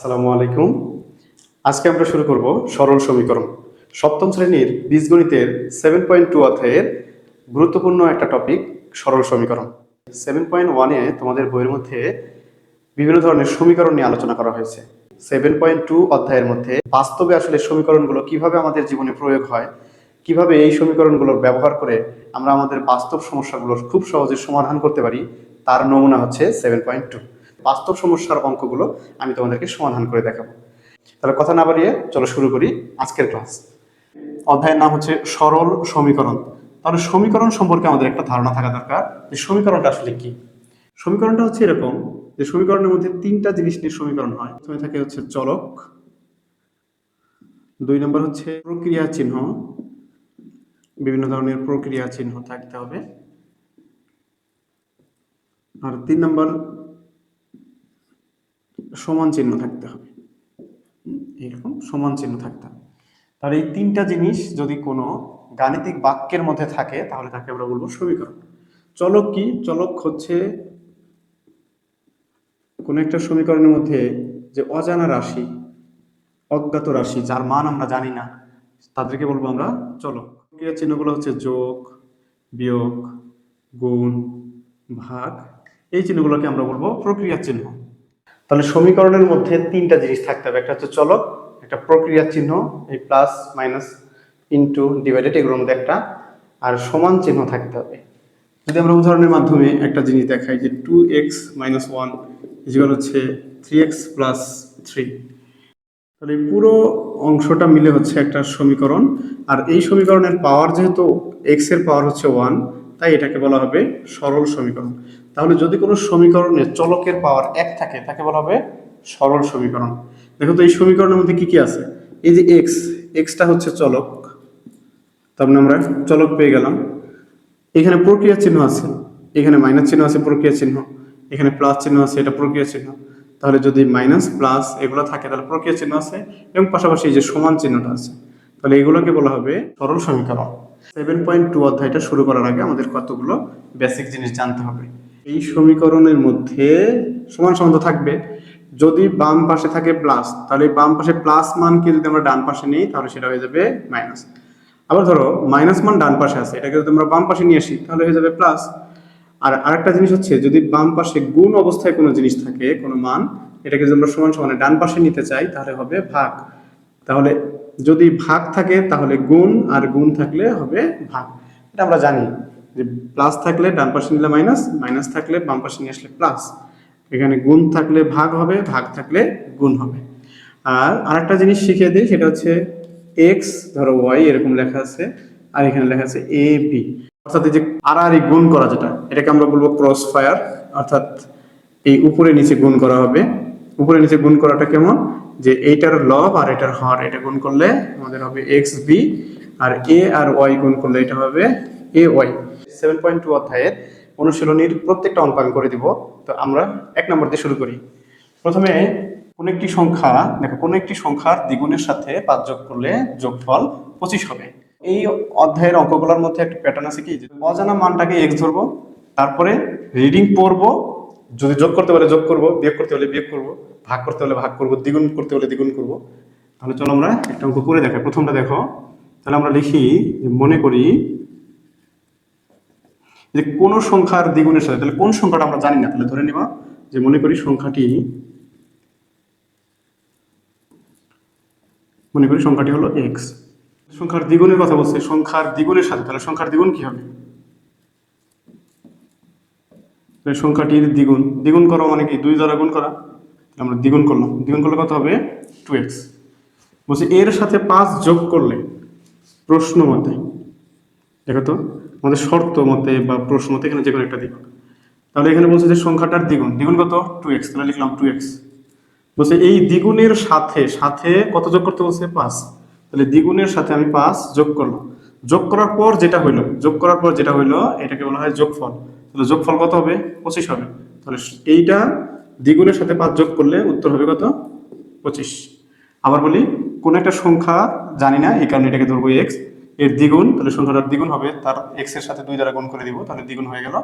আসসালামু আলাইকুম। আজকে আমরা শুরু করব সরল সমীকরণ। সপ্তম শ্রেণির বীজগণিতের সেভেন পয়েন্ট টু অধ্যায়ের গুরুত্বপূর্ণ একটা টপিক সরল সমীকরণ। সেভেন পয়েন্ট ওয়ানে তোমাদের বইয়ের মধ্যে বিভিন্ন ধরনের সমীকরণ নিয়ে আলোচনা করা হয়েছে। সেভেন পয়েন্ট টু অধ্যায়ের মধ্যে বাস্তবে আসলে সমীকরণগুলো কীভাবে আমাদের জীবনে প্রয়োগ হয়, কীভাবে এই সমীকরণগুলোর ব্যবহার করে আমরা আমাদের বাস্তব সমস্যাগুলোর খুব সহজে সমাধান করতে পারি, তার নমুনা হচ্ছে সেভেন পয়েন্ট টু বাস্তব সমস্যার অঙ্কগুলো আমি তোমাদেরকে সমাধান করে দেখাবো। তাহলে কথা না বাড়িয়ে চলো শুরু করি আজকের ক্লাস। অধ্যায়ের নাম হচ্ছে সরল সমীকরণ। তাহলে সমীকরণ সম্পর্কে আমাদের একটা ধারণা থাকা দরকার যে সমীকরণটা আসলে কি। সমীকরণটা হচ্ছে এরকম যে সমীকরণের মধ্যে তিনটা জিনিস নিয়ে সমীকরণ হয়। প্রথমে থাকে হচ্ছে চলক। দুই নম্বর হচ্ছে প্রক্রিয়া চিহ্ন। বিভিন্ন ধরনের প্রক্রিয়া চিহ্ন থাকতে হবে। আর তিন নম্বর সমান চিহ্ন থাকতে হবে। এরকম সমান চিহ্ন থাকতে হবে। তাহলে এই তিনটা জিনিস যদি কোনো গাণিতিক বাক্যের মধ্যে থাকে, তাহলে তাকে আমরা বলব সমীকরণ। চলক কি? চলক হচ্ছে কোনো একটা সমীকরণের মধ্যে যে অজানা রাশি, অজ্ঞাত রাশি, যার মান আমরা জানি না, তাদেরকে বলব আমরা চলক। ক্রিয়া চিহ্নগুলো হচ্ছে যোগ, বিয়োগ, গুণ, ভাগ। এই চিহ্নগুলোকে আমরা বলব প্রক্রিয়া চিহ্ন। তাহলে সমীকরণের মধ্যে তিনটা জিনিস থাকতে হবে। একটা হচ্ছে চলক, একটা প্রক্রিয়া চিহ্ন, এই প্লাস মাইনাস ইন্টু ডিভাইডেড এগুলোর মধ্যে একটা, আর সমান চিহ্ন থাকতে হবে। যদি আমরা উদাহরণের মাধ্যমে একটা জিনিস দেখাই যে two X minus one equal হচ্ছে থ্রি এক্স প্লাস থ্রি তাহলে পুরো অংশটা মিলে হচ্ছে একটা সমীকরণ। আর এই সমীকরণের পাওয়ার যেহেতু এক্সের পাওয়ার হচ্ছে ওয়ান তাই এটাকে বলা হবে সরল সমীকরণ। তাহলে যদি কোনো সমীকরণে চলকের পাওয়ার এক থাকে, তাকে বলা হবে সরল সমীকরণ। দেখো তো এই সমীকরণের মধ্যে কি কি আছে? এই যে এক্স এক্সটা হচ্ছে চলক। তার মানে আমরা চলক পেয়ে গেলাম। এখানে প্রক্রিয়া চিহ্ন আছে। এখানে মাইনাস চিহ্ন আছে, প্রক্রিয়া চিহ্ন। এখানে প্লাস চিহ্ন আছে, এটা প্রক্রিয়া চিহ্ন। তাহলে যদি মাইনাস প্লাস এগুলো থাকে, তাহলে প্রক্রিয়া চিহ্ন আছে এবং পাশাপাশি এই যে সমান চিহ্নটা আছে। তাহলে এগুলোকে বলা হবে সরল সমীকরণ। সেভেন পয়েন্ট টু অধ্যায়টা শুরু করার আগে আমাদের কতগুলো বেসিক জিনিস জানতে হবে। এই সমীকরণের মধ্যে সমান সমান থাকবে। যদি বাম পাশে থাকে প্লাস তাহলে বাম পাশে প্লাস মানকে যদি আমরা ডান পাশে নিই, তাহলে সেটা হয়ে যাবে মাইনাস আবার ধরো মাইনাস মান ডান পাশে আছে, এটাকে যদি আমরা বাম পাশে নিয়ে আসি, তাহলে হয়ে যাবে প্লাস আর আরেকটা জিনিস হচ্ছে, যদি বাম পাশে গুণ অবস্থায় কোনো জিনিস থাকে, কোনো মান, এটাকে যদি আমরা সমান সমানে ডান পাশে নিতে চাই, তাহলে হবে ভাগ। তাহলে যদি ভাগ থাকে তাহলে গুণ, আর গুণ থাকলে হবে ভাগ। এটা আমরা জানি যে প্লাস থাকলে ডান পাশে নিলে মাইনাস মাইনাস থাকলে বাম পাশে নিয়ে আসলে প্লাস এখানে গুণ থাকলে ভাগ হবে, ভাগ থাকলে গুণ হবে। আর আরেকটা জিনিস শিখিয়ে দিই, সেটা হচ্ছে এক্স ধরো ওয়াই এরকম লেখা আছে, আর এখানে লেখা আছে এ বি অর্থাৎ এই যে আড়াআড়ি গুণ করা যেটা, এটাকে আমরা বলব ক্রস ফায়ার অর্থাৎ এই উপরে নিচে গুণ করা হবে। উপরে নিচে গুণ করাটা কেমন? যে এইটার লব আর এটার হর, এটা গুণ করলে আমাদের হবে এক্স বি আর এ আর ওয়াই গুণ করলে এটা হবে A Y seven point two অধ্যায়ের অনুশীলনীর প্রত্যেকটা অঙ্ক আমি করে দিব। তো আমরা এক নম্বর দিয়ে শুরু করি। প্রথমে কোনো একটি সংখ্যা, দেখো, কোনো একটি সংখ্যার দ্বিগুণের সাথে পাঁচ যোগ করলে যোগফল পঁচিশ হবে। এই অধ্যায়ের অঙ্কগুলোর মধ্যে একটা প্যাটার্ন আছে কি? অজানা মানটাকে এক্স ধরবো, তারপরে রিডিং পড়ব যদি যোগ করতে হলে যোগ করব, বিয়োগ করতে হলে বিয়োগ করব, ভাগ করতে হলে ভাগ করব, দ্বিগুণ করতে হলে দ্বিগুণ করব। তাহলে চলো আমরা একটা অঙ্ক করে দেখাই। প্রথমটা দেখো। তাহলে আমরা লিখি মনে করি যে কোন সংখ্যার দ্বিগুণের সাথে, তাহলে কোন সংখ্যাটা আমরা জানি না, তাহলে ধরে নিবা যে মনে করি সংখ্যাটি, মনে করি সংখ্যাটি হলো এক্স সংখ্যার দ্বিগুণের কথা বলছে, সংখ্যার দ্বিগুণের সাথে, তাহলে সংখ্যার দ্বিগুণ কি হবে তাহলে সংখ্যাটির দ্বিগুণ দ্বিগুণ করা মানে কি, দুই দ্বারা গুণ করা আমরা দ্বিগুণ করলাম। দ্বিগুণ করলে কত হবে? টু এক্স বলছি এর সাথে পাঁচ যোগ করলে প্রশ্ন মতে, দেখো তো, আমাদের শর্ত মতে বা প্রশ্ন মতে এখানে যে কোনো একটা দ্বিগুণ তাহলে এখানে বলছে যে সংখ্যাটার দ্বিগুণ দ্বিগুণ কত? টু এক্স তাহলে লিখলাম টু এক্স বলছে এই দ্বিগুণের সাথে সাথে কত যোগ করতে বলছে? পাঁচ। তাহলে দ্বিগুণের সাথে আমি পাঁচ যোগ করলাম। যোগ করার পর যেটা হইল, যোগ করার পর যেটা হইল, এটাকে বলা হয় যোগফল। তাহলে যোগফল কত হবে? পঁচিশ হবে। তাহলে এইটা দ্বিগুণের সাথে পাঁচ যোগ করলে উত্তর হবে কত? পঁচিশ। আবার বলি, কোন একটা সংখ্যা জানি না, এই কারণে এটাকে ধরবো এক্সের দ্বিগুণ, তাহলে সংখ্যাটার দ্বিগুণ হবে, তার এক্সের সাথে দুই দ্বারা গুণ করে দিব, তাহলে দ্বিগুণ হয়ে গেল।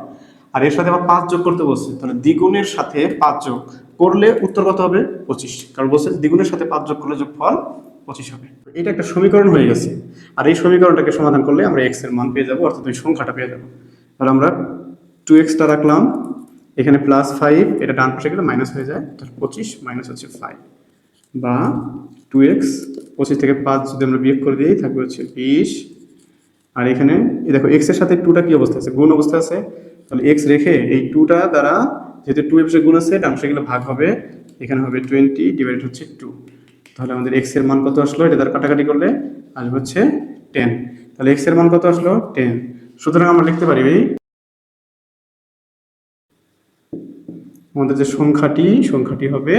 আর এর সাথে আবার পাঁচ যোগ করতে বলছে, তাহলে দ্বিগুণের সাথে পাঁচ যোগ করলে উত্তর কত হবে? পঁচিশ। কারণ বলছে দ্বিগুণের সাথে পাঁচ যোগ করলে যোগ ফল পঁচিশ হবে। এটা একটা সমীকরণ হয়ে গেছে। আর এই সমীকরণটাকে সমাধান করলে আমরা এক্সের মান পেয়ে যাব, অর্থাৎ ওই সংখ্যাটা পেয়ে যাব। তাহলে আমরা টু এক্সটা রাখলাম। এখানে প্লাস ফাইভ এটা ডান পাশে গেলে মাইনাস হয়ে যায়। তাহলে পঁচিশ মাইনাস হচ্ছে ফাইভ বা টু এক্স পঁচিশ থেকে পাঁচ যদি আমরা বিয়োগ করে দিই, থাকবে হচ্ছে বিশ। আর এখানে দেখো এক্সের সাথে টুটা কি অবস্থা আছে? গুণ অবস্থা আছে। তাহলে এক্স রেখে এই টুটা দ্বারা যেহেতু টু এর গুণ আছে, ডান পাশে গেলে ভাগ হবে। এখানে হবে টোয়েন্টি ডিভাইড হচ্ছে টু তাহলে আমাদের এক্সের মান কত আসলো? এটা দ্বারা কাটাকাটি করলে আসবে হচ্ছে টেন তাহলে এক্সের মান কত আসলো? টেন সুতরাং আমরা লিখতে পারি আমাদের যে সংখ্যাটি সংখ্যাটি হবে,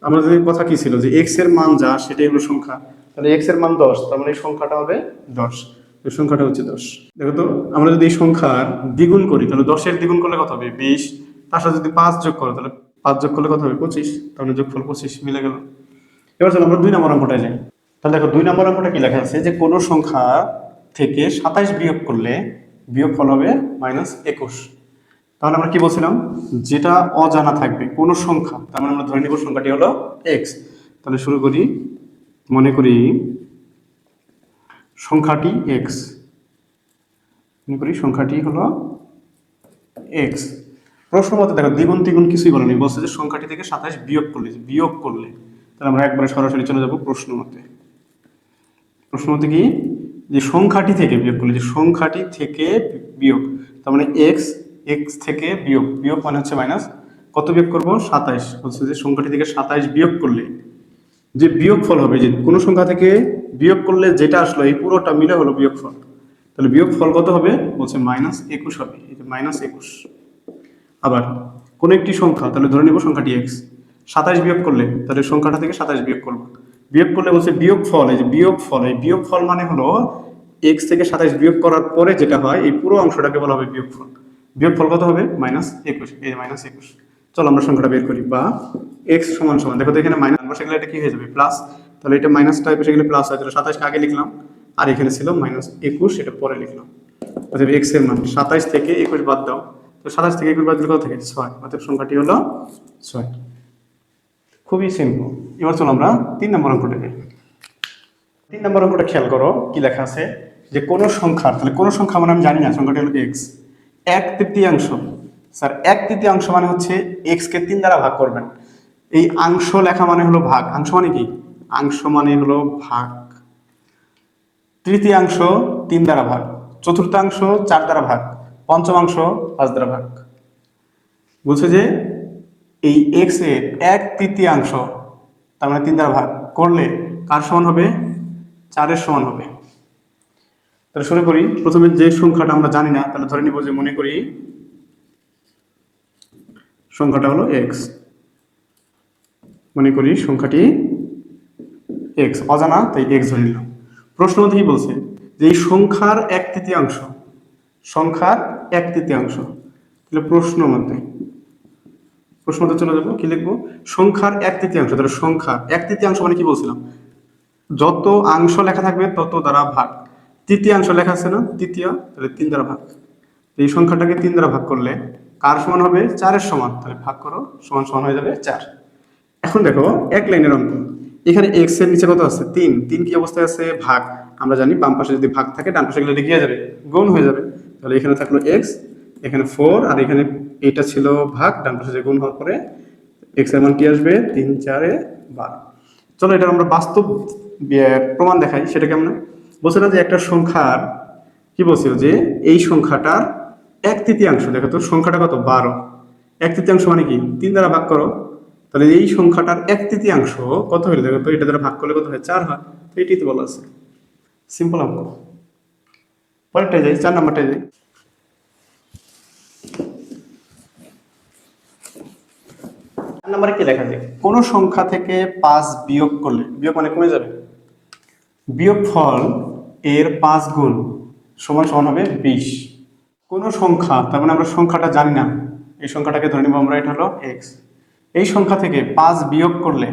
আমাদের কথা কি ছিল যে এক্সের মান যা, সেটাই হলো সংখ্যা। তাহলে এক্সের মান দশ, তার মানে এই সংখ্যাটা হবে দশ। সংখ্যাটা হচ্ছে দশ। দেখো তো, আমরা যদি এই সংখ্যার দ্বিগুণ করি, তাহলে দশের দ্বিগুণ করলে কত হবে? বিশ। তার সাথে যদি পাঁচ যোগ করো, তাহলে পাঁচ যোগ করলে কত হবে? পঁচিশ। তাহলে যোগফল পঁচিশ, মিলে গেল। এবার চলো আমরা দুই নম্বর অঙ্কটায় যাই। তাহলে দেখো, দুই নম্বর অঙ্কটা কি লেখা আছে? যে কোনো সংখ্যা থেকে সাতাইশ বিয়োগ করলে বিয়োগ ফল হবে মাইনাস একুশ। তাহলে আমরা কি বলছিলাম? যেটা অজানা থাকবে, কোনো সংখ্যা, তার মানে আমরা ধরে নিব সংখ্যাটি হলো এক্স তাহলে শুরু করি, মনে করি সংখ্যাটি এক্স মনে করি সংখ্যাটি হলো এক্স প্রশ্ন মতে দেখো, দ্বিগুণ তিগুণ কিছুই বলেনি বলছে যে সংখ্যাটি থেকে সাতাশ বিয়োগ করলে বিয়োগ করলে। তাহলে আমরা একবারে সরাসরি চলে যাব প্রশ্ন মতে। প্রশ্ন মতে কি? যে সংখ্যাটি থেকে বিয়োগ করলে, যে সংখ্যাটি থেকে বিয়োগ, তার মানে এক্স এক্স থেকে বিয়োগ বিয়োগ মানে হচ্ছে মাইনাস কত বিয়োগ করব? সাতাইশ। বলছে যে সংখ্যাটি থেকে সাতাইশ বিয়োগ করলে যে বিয়োগ ফল হবে, যে কোনো সংখ্যা থেকে বিয়োগ করলে যেটা আসলো, এই পুরোটা মিলে হলো বিয়োগ ফল তাহলে বিয়োগ ফল কত হবে? বলছে মাইনাস একুশ হবে। এই যে মাইনাস একুশ। আবার কোনো একটি সংখ্যা, তাহলে ধরে নিব সংখ্যাটি এক্স সাতাইশ বিয়োগ করলে, তাহলে সংখ্যাটা থেকে সাতাইশ বিয়োগ করব। বিয়োগ করলে বলছে বিয়োগ ফল এই যে বিয়োগ ফল এই বিয়োগ ফল মানে হলো এক্স থেকে সাতাইশ বিয়োগ করার পরে যেটা হয়, এই পুরো অংশটাকে বলা হবে বিয়োগ ফল বিয়োগ ফল কত হবে? মাইনাস একুশ। এই মাইনাস একুশ। চলো আমরা সংখ্যাটা বের করি। বা এক্স সমান সমান। দেখো তো এখানে মাইনাস বসে গেলে এটা কি হয়ে যাবে? প্লাস তাহলে এটা মাইনাসটা বসে গেলে প্লাস হয় তাহলে সাতাইশকে আগে লিখলাম। আর এখানে ছিল মাইনাস একুশ এটা পরে লিখলাম। অতএব এক্সের মান। সাতাইশ থেকে একুশ বাদ দাও। তো সাতাশ থেকে একুশ বাদ দিলে কত থাকে? ছয়। অর্থাৎ সংখ্যাটি হলো ছয়। খুবই সিম্পল এবার চলো আমরা তিন নম্বর অঙ্কটা যাই তিন নম্বর অঙ্কটা খেয়াল করো, কি লেখা আছে? যে কোনো সংখ্যা তাহলে কোনো সংখ্যা মানে আমি জানি না, সংখ্যাটি হলো এক্স এক তৃতীয়াংশ, স্যার, এক তৃতীয়াংশ মানে হচ্ছে এক্স কে তিন দ্বারা ভাগ করবেন। এই অংশ লেখা মানে হলো ভাগ। অংশ মানে কি? অংশ মানে হলো ভাগ। তৃতীয়াংশ তিন দ্বারা ভাগ। চতুর্থাংশ চার দ্বারা ভাগ। পঞ্চমাংশ পাঁচ দ্বারা ভাগ। বলছে যে এই এক্সের এক তৃতীয়াংশ, তার মানে তিন দ্বারা ভাগ করলে কার সমান হবে? চারের সমান হবে। তাহলে শুরু করি। প্রথমে যে সংখ্যাটা আমরা জানি না, তাহলে ধরে নিব যে মনে করি সংখ্যাটা হলো এক্স মনে করি সংখ্যাটি এক্স অজানা, তাই এক্স ধরে নিলাম। প্রশ্ন মধ্যে কি বলছে যে এই সংখ্যার এক তৃতীয়াংশ, সংখ্যার এক তৃতীয়াংশ। তাহলে প্রশ্ন মধ্যে প্রশ্ন মধ্যে চলে যাব, কি লিখব? সংখ্যার এক তৃতীয়াংশ, তাহলে সংখ্যা এক তৃতীয়াংশ মানে কি বলছিলাম? যত অংশ লেখা থাকবে, তত দ্বারা ভাগ। তৃতীয়াংশ লেখা আছে না? তৃতীয়, তাহলে তিন দ্বারা ভাগ। এই সংখ্যাটাকে তিন দ্বারা ভাগ করলে কার সমান হবে? চারের সমান। তাহলে ভাগ করো, সমান সমান হয়ে যাবে চার। এখন দেখো, এক লাইনের অঙ্ক। এখানে এক্সের নিচে কত আছে? তিন। তিন কি অবস্থায় আছে? ভাগ। আমরা জানি বাম পাশে যদি ভাগ থাকে, ডান পাশে গেলে এটা হয়ে যাবে, গুণ হয়ে যাবে। তাহলে এখানে থাকল এক্স এখানে ফোর আর এখানে এইটা ছিল ভাগ, ডান পাশে যে গুণ হওয়ার পরে এক্সের মান কি আসবে? তিন, চারে বারো। চলো এটা আমরা বাস্তব প্রমাণ দেখাই, সেটা কেমন বলছে না যে একটা সংখ্যার, কি বলছিল যে এই সংখ্যাটার এক তৃতীয়াংশ, দেখো তো সংখ্যাটা কত? বারো। এক তৃতীয়াংশ মানে কি? তিন দ্বারা ভাগ করো। তাহলে এই সংখ্যাটার এক তৃতীয়াংশ কত হলে দেখো তো এটা দ্বারা ভাগ করলে কত হয়? চার হয়। তো এটাই তো বলা আছে। সিম্পল অঙ্ক পরেরটায় যাই, চার নাম্বারটায় যাই। চার নাম্বারে কি লেখা যায় কোন সংখ্যা থেকে পাঁচ বিয়োগ করলে, বিয়োগ মানে কমে যাবে? বিয়োগ ফল এর পাঁচ গুণ সমান সমান হবে বিশ। কোন সংখ্যা, তার মানে আমরা সংখ্যাটা জানি না, এই সংখ্যাটাকে ধরে নিব আমরা, এটা হলো এক্স এই সংখ্যা থেকে পাঁচ বিয়োগ করলে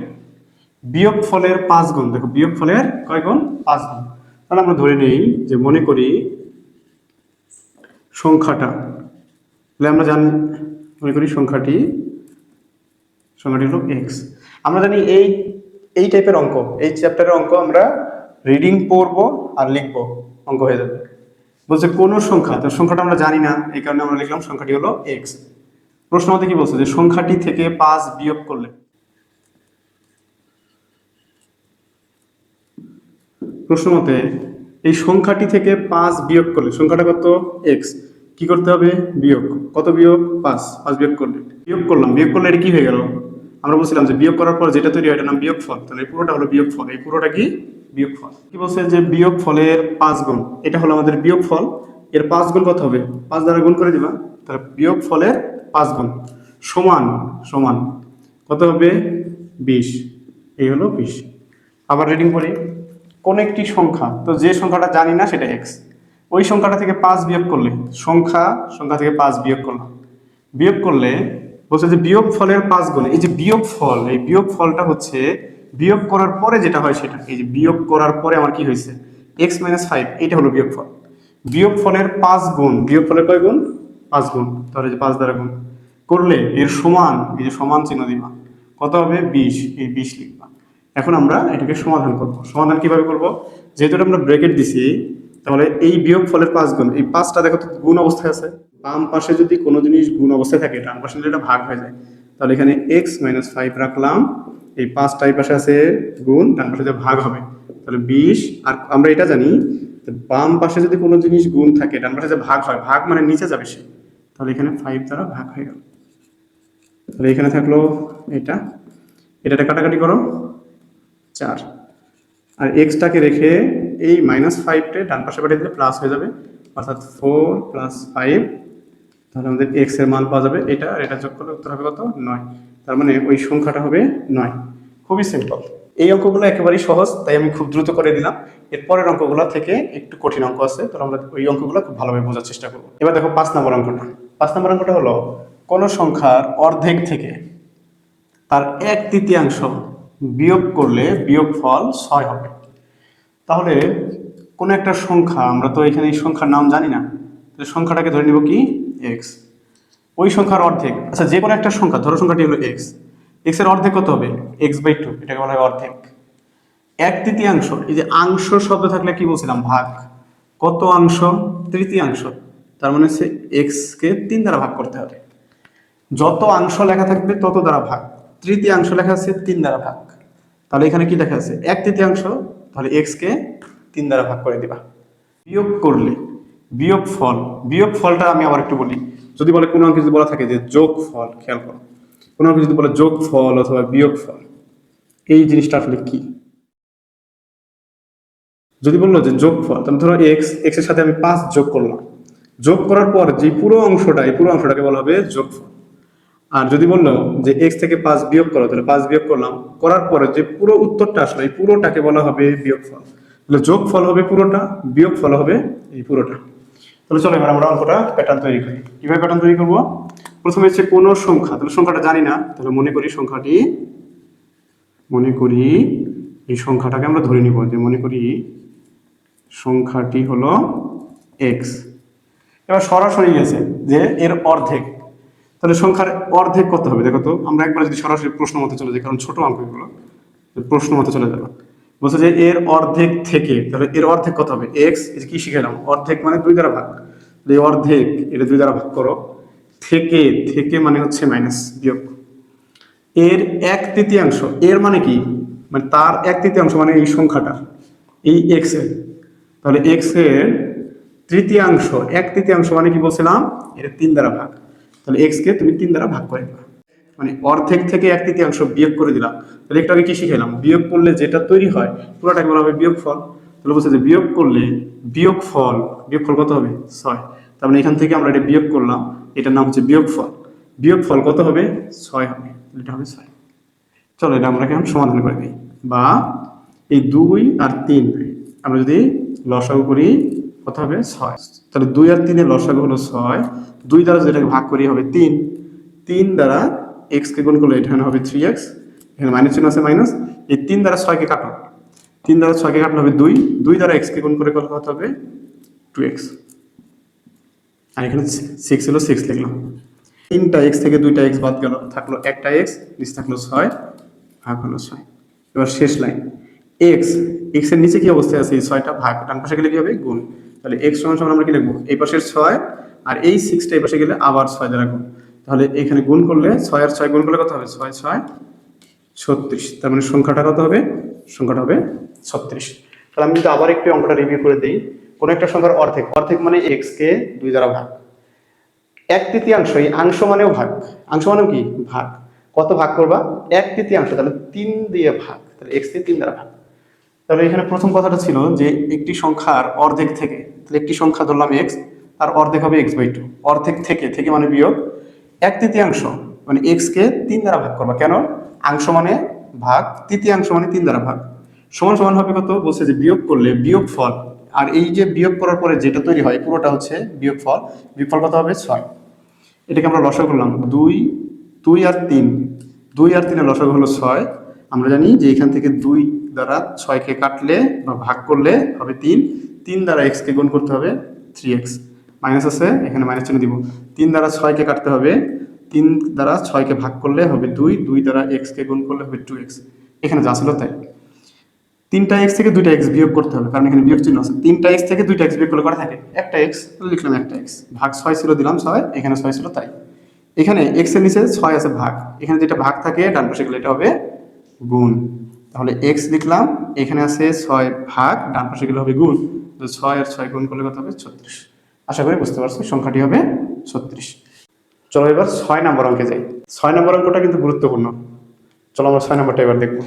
বিয়োগ ফলের পাঁচ গুণ, দেখো বিয়োগ ফলের কয় গুণ? পাঁচ গুণ। তাহলে আমরা ধরে নিই যে মনে করি সংখ্যাটা, তাহলে আমরা জানি, মনে করি সংখ্যাটি সংখ্যাটি হলো এক্স আমরা জানি এই এই টাইপের অঙ্ক, এই চ্যাপ্টারের অঙ্ক আমরা রিডিং পড়ব আর লিখব, অঙ্ক হয়ে যাবে। বলছে কোন সংখ্যা? তো সংখ্যাটা আমরা জানি না, এই কারণে আমরা লিখলাম সংখ্যাটি হলো এক্স প্রশ্ন মতে কি বলছে? যে সংখ্যাটি থেকে পাঁচ বিয়োগ করলে। প্রশ্ন মতে, এই সংখ্যাটি থেকে পাঁচ বিয়োগ করলে, সংখ্যাটা কত? এক্স কি করতে হবে? বিয়োগ। কত বিয়োগ? পাঁচ। পাঁচ বিয়োগ করলে। বিয়োগ করলাম। বিয়োগ করলে এটা কি হয়ে গেল? আমরা বলছিলাম যে বিয়োগ করার পর যেটা তৈরি হয় এটার নাম বিয়োগ ফল তাহলে পুরোটা হলো বিয়োগ ফল এই পুরোটা কি? বিয়োগ ফল কি বলছে যে বিয়োগ ফলের পাঁচ গুণ? এটা হলো আমাদের বিয়োগ ফল এর পাঁচ গুণ কত হবে? পাঁচ দ্বারা গুণ করে দিবা। তাহলে বিয়োগ ফলের পাঁচ গুণ। সমান সমান। কত হবে? বিশ। এই হলো বিশ। আবার রিডিং করি কোন একটি সংখ্যা, তো যে সংখ্যাটা জানি না সেটা এক্স ওই সংখ্যাটা থেকে পাঁচ বিয়োগ করলে, সংখ্যা সংখ্যা থেকে পাঁচ বিয়োগ করলাম। বিয়োগ করলে বলছে যে বিয়োগ ফলের পাঁচ গুণ। এই যে বিয়োগ ফল এই বিয়োগ ফলটা হচ্ছে বিয়োগ করার পরে যেটা হয় সেটা এই যে বিয়োগ করার পরে আমার কি হয়েছে? এক্স মাইনাস ফাইভ এইটা হলো বিয়োগ ফল বিয়োগ ফলের পাঁচ গুণ বিয়োগ ফলের কয় গুণ? পাঁচ গুণ তাহলে যে পাঁচ দ্বারা গুণ। করলে এর সমান এই যে সমান চিহ্ন দিবা কত হবে? বিশ এই বিশ লিখবা। এখন আমরা এটাকে সমাধান করব। সমাধান কীভাবে করব? যেহেতু এটা আমরা ব্রেকেট দিছি তাহলে এই বিয়োগ ফলের পাঁচ গুণ এই পাঁচটা দেখো তো গুণ অবস্থায় আছে। বাম পাশে যদি কোনো জিনিস গুণ অবস্থায় থাকে ডান পাশে যদি এটা ভাগ হয়ে যায়। তাহলে এখানে এক্স মাইনাস ফাইভ রাখলাম এই পাঁচটা এই পাশে আছে গুণ, ডান পাশে ভাগ হবে। তাহলে বিশ, আর আমরা এটা জানি বাম পাশে যদি কোনো জিনিস গুণ থাকে, ডান পাশে ভাগ হয়, ভাগ মানে নিচে যাবে সে। তাহলে এখানে ফাইভ দ্বারা ভাগ হয়ে গেল। তাহলে এখানে থাকল এটা। এটা কাটাকাটি করো। চার। আর এক্সটাকে রেখে এই মাইনাস ফাইভটে ডান পাশে পাঠিয়ে দিলে প্লাস হয়ে যাবে। অর্থাৎ ফোর প্লাস ফাইভ তাহলে আমাদের এক্সের মান পাওয়া যাবে। এটা আর এটা যোগ করলে উত্তর হবে কত? নয়। তার মানে ওই সংখ্যাটা হবে নয়। খুবই সিম্পল এই অঙ্কগুলো একেবারেই সহজ তাই আমি খুব দ্রুত করে দিলাম। এর পরের অঙ্কগুলো থেকে একটু কঠিন অঙ্ক আছে তো আমরা ওই অঙ্কগুলো খুব ভালোভাবে বোঝার চেষ্টা করব। এবার দেখো পাঁচ নম্বর অঙ্কটা। পাঁচ নম্বর অঙ্কটা হলো কোনো সংখ্যার অর্ধেক থেকে তার এক তৃতীয়াংশ বিয়োগ করলে বিয়োগ ফল ছয় হবে। তাহলে কোনো একটা সংখ্যা আমরা তো এখানে এই সংখ্যার নাম জানি না সংখ্যাটাকে ধরে নিব কি? এক্স ওই সংখ্যার অর্ধেক আচ্ছা যে কোনো একটা সংখ্যা, ধরো সংখ্যাটি হলো এক্স এক্সের অর্ধেক কত হবে? এক্স বাই টু এটাকে বলা হয় অর্ধেক। এক তৃতীয়াংশ, এই যে অংশ শব্দ থাকলে কি বলছিলাম? ভাগ। কত অংশ তৃতীয়াংশ। তার মানে হচ্ছে এক্স কে তিন দ্বারা ভাগ করতে হবে। যত অংশ লেখা থাকবে, তত দ্বারা ভাগ। তৃতীয়াংশ লেখা আছে, তিন দ্বারা ভাগ। তাহলে এখানে কি লেখা আছে? এক তৃতীয়াংশ, তাহলে এক্স কে তিন দ্বারা ভাগ করে দিবা। বিয়োগ করলে বিয়োগ ফল বিয়োগ ফলটা আমি আবার একটু বলি। যদি বলে কোনো অঙ্কে যদি বলা থাকে যে যোগ ফল, খেয়াল করো। কোনো অঙ্কে যদি বলে যোগ ফল অথবা বিয়োগ ফল, এই জিনিসটা আসলে কি? যদি বলল যে যোগ ফল, তাহলে ধরো এক্স এক্সের সাথে আমি পাঁচ যোগ করলাম। যোগ করার পর যে পুরো অংশটা, এই পুরো অংশটাকে বলা হবে যোগফল আর যদি বলল যে এক্স থেকে পাঁচ বিয়োগ করো, তাহলে পাঁচ বিয়োগ করলাম। করার পরে যে পুরো উত্তরটা আসলো, এই পুরোটাকে বলা হবে বিয়োগফল তাহলে যোগ ফল হবে পুরোটা, বিয়োগ ফল হবে এই পুরোটা। তাহলে চলো এবার আমরা অঙ্কটা প্যাটার্ন তৈরি করি। কীভাবে প্যাটার্ন তৈরি করব? প্রথমে হচ্ছে কোনো সংখ্যা, তাহলে সংখ্যাটা জানি না, তাহলে মনে করি সংখ্যাটি, মনে করি এই সংখ্যাটাকে আমরা ধরে নিব, যে মনে করি সংখ্যাটি হলো এক্স এবার সরাসরি গেছে যে এর অর্ধেক। তাহলে সংখ্যার অর্ধেক কত হবে? দেখো তো, আমরা একবার যদি সরাসরি প্রশ্ন মতো চলে যাই, কারণ ছোট অঙ্ক এগুলো প্রশ্ন মতে চলে যাবে। বলছে যে এর অর্ধেক থেকে, তাহলে এর অর্ধেক কত হবে? এক্স যে কি শিখালাম অর্ধেক মানে দুই দ্বারা ভাগ। এই অর্ধেক, এটা দুই দ্বারা ভাগ করো। থেকে থেকে মানে হচ্ছে মাইনাস বিয়োগ। এর এক তৃতীয়াংশ, এর মানে কি? মানে তার এক তৃতীয়াংশ মানে এই সংখ্যাটা, এই এক্সের। তাহলে এক্সের তৃতীয়াংশ, এক তৃতীয়াংশ মানে কি বলছিলাম? এটা তিন দ্বারা ভাগ। তাহলে এক্স কে তুমি তিন দ্বারা ভাগ করে দিবা। মানে অর্ধেক থেকে এক তৃতীয়াংশ বিয়োগ করে দিলাম। তাহলে একটু আগে কি শিখেলাম বিয়োগ করলে যেটা তৈরি হয় পুরোটাকে বলা হবে বিয়োগ ফল তাহলে বলছে যে বিয়োগ করলে বিয়োগ ফল বিয়োগ ফল কত হবে? ছয়। তার মানে এখান থেকে আমরা এটা বিয়োগ করলাম, এটার নাম হচ্ছে বিয়োগ ফল বিয়োগ ফল কত হবে? ছয় হবে। এটা হবে ছয়। চলো এটা আমরা কেমন সমাধান করে দিই। বা এই দুই আর তিন, আমরা যদি লসাগু করি, কত হবে? ছয়। তাহলে দুই আর তিনের লসাগু হলো ছয়। দুই দ্বারা যেটাকে ভাগ করি, হবে তিন। তিন দ্বারা এক্স কে গুণ করলে এখানে হবে থ্রি এক্স এখানে মাইনাস চিহ্ন আছে মাইনাস এই তিন দ্বারা ছয়কে কাটো। তিন দ্বারা ছয়কে কাটলে হবে দুই দুই দ্বারা এক্সকে গুণ করে কত হবে? টু এক্স আর এখানে সিক্স হলো সিক্স লিখলাম। তিনটা এক্স থেকে দুইটা এক্স বাদ গেল, থাকল একটা এক্স নিচে থাকল ছয়, ভাগ হলো ছয়। এবার শেষ লাইন এক্স এক্সের নিচে কি অবস্থায় আছে? এই ছয়টা ভাগ, ডান পাশে গেলে কি হবে? গুণ। তাহলে এক্স সমান সমান আমরা কি লিখব? এই পাশের ছয়, আর এই সিক্সটা এই পাশে গেলে আবার ছয় দ্বারা গুণ। তাহলে এখানে গুণ করলে ছয় আর ছয় গুণ করলে কত হবে? ছয় ছয়, ছত্রিশ। তার মানে সংখ্যাটা কত হবে? সংখ্যাটা হবে ছত্রিশ। তাহলে আমি যদি আবার একটু অঙ্কটা রিভিউ করে দিই। কোনো একটা সংখ্যার অর্ধেক অর্ধেক মানে এক্স কে দুই দ্বারা ভাগ। এক তৃতীয়াংশ এই অংশ মানেও ভাগ। আংশ মানেও কি? ভাগ। কত ভাগ করবা? এক তৃতীয়াংশ, তাহলে তিন দিয়ে ভাগ। তাহলে এক্স কে তিন দ্বারা ভাগ। তাহলে এখানে প্রথম কথাটা ছিল যে একটি সংখ্যার অর্ধেক থেকে, তাহলে একটি সংখ্যা ধরলাম এক্স আর অর্ধেক হবে এক্স বাই টু অর্ধেক থেকে থেকে মানে বিয়োগ এক তৃতীয়াংশ মানে এক্স কে তিন দ্বারা ভাগ করবা। কেন? অংশ মানে ভাগ, তৃতীয়াংশ মানে তিন দ্বারা ভাগ। সমান সমান হবে কত? বলছে যে বিয়োগ করলে বিয়োগ ফল আর এই যে বিয়োগ করার পরে যেটা তৈরি হয়, পুরোটা হচ্ছে বিয়োগ ফল বিয়োগ ফল কত হবে? ছয়। এটাকে আমরা লসক করলাম। দুই দুই আর তিন। দুই আর তিনের লসক হলো ছয়। আমরা জানি যে এখান থেকে দুই দ্বারা ছয়কে কাটলে বা ভাগ করলে হবে তিন। তিন দ্বারা এক্স কে গুণ করতে হবে থ্রি এক্স মাইনাস আছে, এখানে মাইনাস চিহ্ন দিব। তিন দ্বারা ছয়কে কাটতে হবে। তিন দ্বারা ছয়কে ভাগ করলে হবে দুই দুই দ্বারা এক্স কে গুণ করলে হবে টু এক্স এখানে যা ছিল তাই। তিনটা এক্স থেকে দুইটা এক্স বিয়োগ করতে হবে, কারণ এখানে বিয়োগ চিহ্ন আছে। তিনটা এক্স থেকে দুইটা এক্স বিয়োগ করলে করা থাকে? একটা এক্স লিখলাম একটা এক্স ভাগ ছয় ছিল, দিলাম ছয়, এখানে ছয় ছিল তাই। এখানে এক্সের নিচে ছয় আছে ভাগ। এখানে যেটা ভাগ থাকে, ডান পাশে গেলে এটা হবে গুণ। তাহলে এক্স লিখলাম, এখানে আছে ছয় ভাগ, ডান পাশে গেলে হবে গুণ। ছয় আর ছয় গুণ করলে কত হবে? ছত্রিশ। আশা করি বুঝতে পারছি, সংখ্যাটি হবে ছত্রিশ। চলো এবার ছয় নম্বর অঙ্কে যাই। ছয় নম্বর অঙ্কটা কিন্তু গুরুত্বপূর্ণ। চলো আমরা ছয় নম্বরটা এবার দেখব।